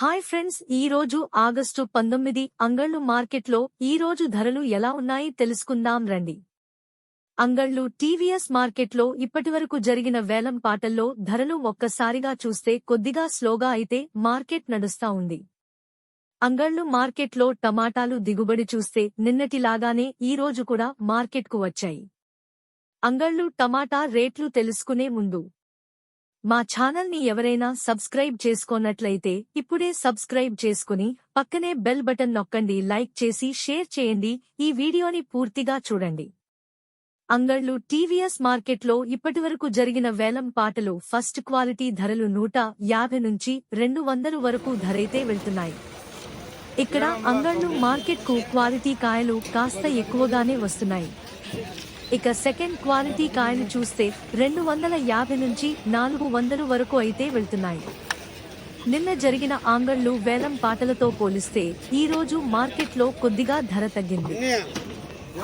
Hi friends ఈ రోజు August పంతొమ్మిది అంగళ్ళు మార్కెట్లో ఈ రోజు ధరలు ఎలా ఉన్నాయి తెలుసుకుందాం రండి. అంగళ్ళు టీవీఎస్ మార్కెట్లో ఇప్పటివరకు జరిగిన వేలం పాటల్లో ధరలు ఒక్కసారిగా చూస్తే కొద్దిగా స్లోగా అయితే మార్కెట్ నడుస్తా ఉంది. అంగళ్ళు మార్కెట్లో టమాటాలు దిగుబడి చూస్తే నిన్నటిలాగానే ఈ రోజు కూడా మార్కెట్కు వచ్చాయి. అంగళ్ళు టమాటా రేట్లు తెలుసుకునే ముందు మా ఛానల్ని ఎవరైనా సబ్స్క్రైబ్ చేసుకోనట్లయితే ఇప్పుడే సబ్స్క్రైబ్ చేసుకుని పక్కనే బెల్ బటన్ నొక్కండి లైక్ చేసి షేర్ చేయండి. ఈ వీడియోని పూర్తిగా చూడండి. అంగళ్ళు టీవీఎస్ మార్కెట్లో ఇప్పటివరకు జరిగిన వేలం పాటలు ఫస్ట్ క్వాలిటీ ధరలు నూట యాభై నుంచి రెండు వందలు వరకు ధరైతే వెళ్తున్నాయి. ఇక్కడ అంగళ్ళు మార్కెట్కు క్వాలిటీ కాయలు కాస్త ఎక్కువగానే వస్తున్నాయి. ఇక సెకండ్ క్వాలిటీ కాయను చూస్తే రెండు వందల యాభై నుంచి నాలుగు వందలు వరకు అయితే వెళ్తున్నాయి. నిన్న జరిగిన ఆంగళ్ళు వేలం పాటలతో పోలిస్తే ఈ రోజు మార్కెట్లో కొద్దిగా ధర తగ్గింది.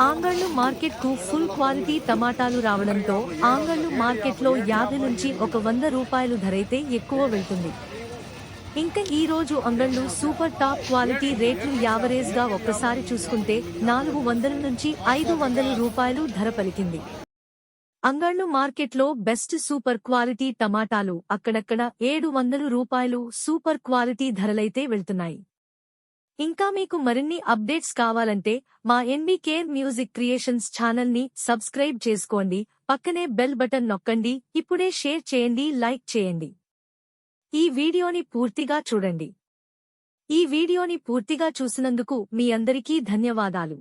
ఆంగళ్ళు మార్కెట్కు ఫుల్ క్వాలిటీ టమాటాలు రావడంతో ఆంగళ్ళు మార్కెట్లో యాభై నుంచి ఒక వంద రూపాయలు ధరైతే ఎక్కువ వెళ్తుంది. ఇంకా ఈ రోజు అంగళ్ళు సూపర్ టాప్ క్వాలిటీ రేట్లు యావరేజ్గా ఒక్కసారి చూసుకుంటే నాలుగు వందల నుంచి ఐదు వందల రూపాయలు ధర పలికింది. అంగళ్ళు మార్కెట్లో బెస్ట్ సూపర్ క్వాలిటీ టమాటాలు అక్కడక్కడ ఏడు వందలు రూపాయలు సూపర్ క్వాలిటీ ధరలైతే వెళ్తున్నాయి. ఇంకా మీకు మరిన్ని అప్డేట్స్ కావాలంటే మా ఎన్బీ కేర్ మ్యూజిక్ క్రియేషన్స్ ఛానల్ని సబ్స్క్రైబ్ చేసుకోండి పక్కనే బెల్ బటన్ నొక్కండి ఇప్పుడే షేర్ చేయండి లైక్ చేయండి. ఈ వీడియోని పూర్తిగా చూడండి. ఈ వీడియోని పూర్తిగా చూసినందుకు మీ అందరికీ ధన్యవాదాలు.